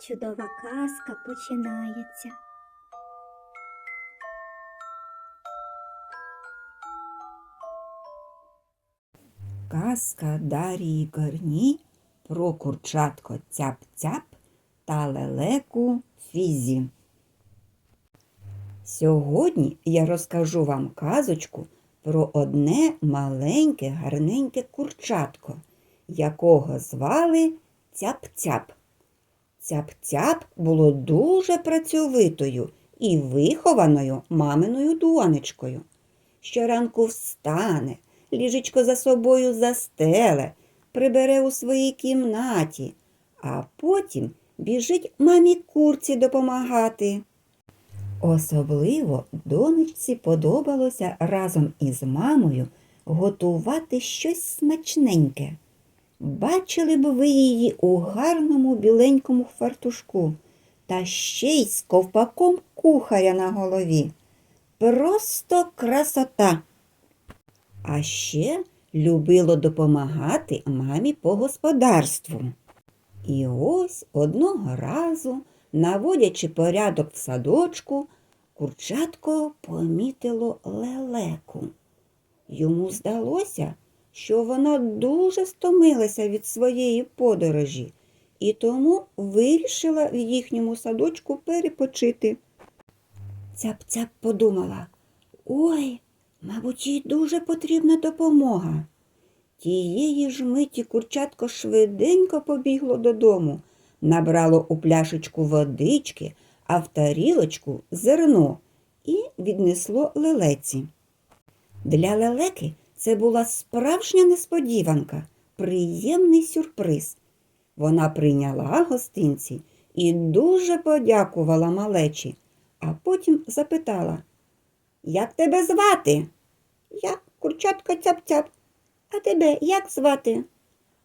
чудова казка починається. Казка Дарії Корні про курчатко цяп-цяп та лелеку Фізі. Сьогодні я розкажу вам казочку про одне маленьке гарненьке курчатко, якого звали Цяп-цяп. Цяп-цяп було дуже працьовитою і вихованою маминою донечкою. Щоранку встане, ліжечко за собою застеле, прибере у своїй кімнаті, а потім біжить мамі курці допомагати. Особливо донечці подобалося разом із мамою готувати щось смачненьке. Бачили б ви її у гарному біленькому фартушку та ще й з ковпаком кухаря на голові. Просто красота. А ще любило допомагати мамі по господарству. І ось одного разу, наводячи порядок в садочку, курчатко помітило лелеку. Йому здалося, що вона дуже стомилася від своєї подорожі і тому вирішила в їхньому садочку перепочити. Цяп-цяп подумала, ой, мабуть, їй дуже потрібна допомога. Тієї ж миті курчатко швиденько побігло додому, набрало у пляшечку водички, а в тарілочку зерно і віднесло лелеці. Для лелеки це була справжня несподіванка, приємний сюрприз. Вона прийняла гостинці і дуже подякувала малечі, а потім запитала, як тебе звати? Я курчатка цяп-цяп. А тебе як звати?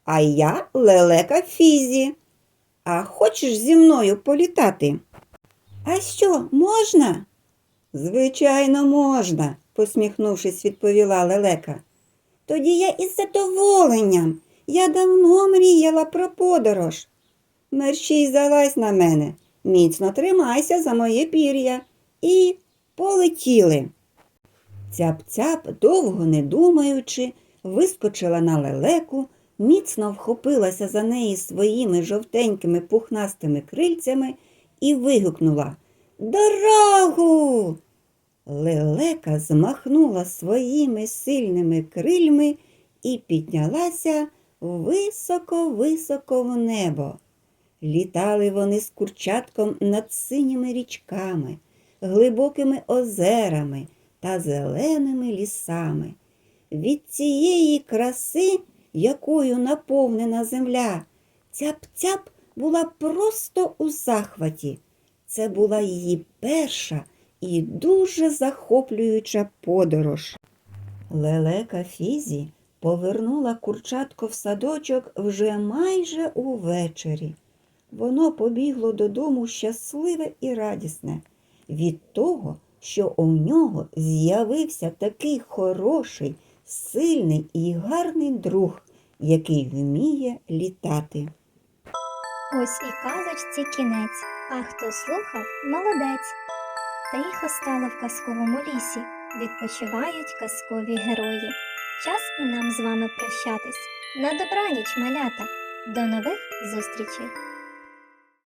А я лелека Фізі. А хочеш зі мною політати? А що, можна? Звичайно, можна, посміхнувшись, відповіла лелека. Тоді я із задоволенням. Я давно мріяла про подорож. Мерщій залазь на мене, міцно тримайся за моє пір'я. І полетіли. Цяп-цяп, довго не думаючи, вискочила на лелеку, міцно вхопилася за неї своїми жовтенькими пухнастими крильцями і вигукнула Дорогу! Лелека змахнула своїми сильними крильми і піднялася високо-високо в небо. Літали вони з курчатком над синіми річками, глибокими озерами та зеленими лісами. Від цієї краси, якою наповнена земля, цяп-цяп була просто у захваті. Це була її перша і дуже захоплююча подорож. Лелека Фізі повернула курчатко в садочок вже майже увечері. Воно побігло додому щасливе і радісне від того, що у нього з'явився такий хороший, сильний і гарний друг, який вміє літати. Ось і казочці кінець, а хто слухав, молодець. Тихо стало в казковому лісі, відпочивають казкові герої. Час і нам з вами прощатись. На добраніч, малята. До нових зустрічей!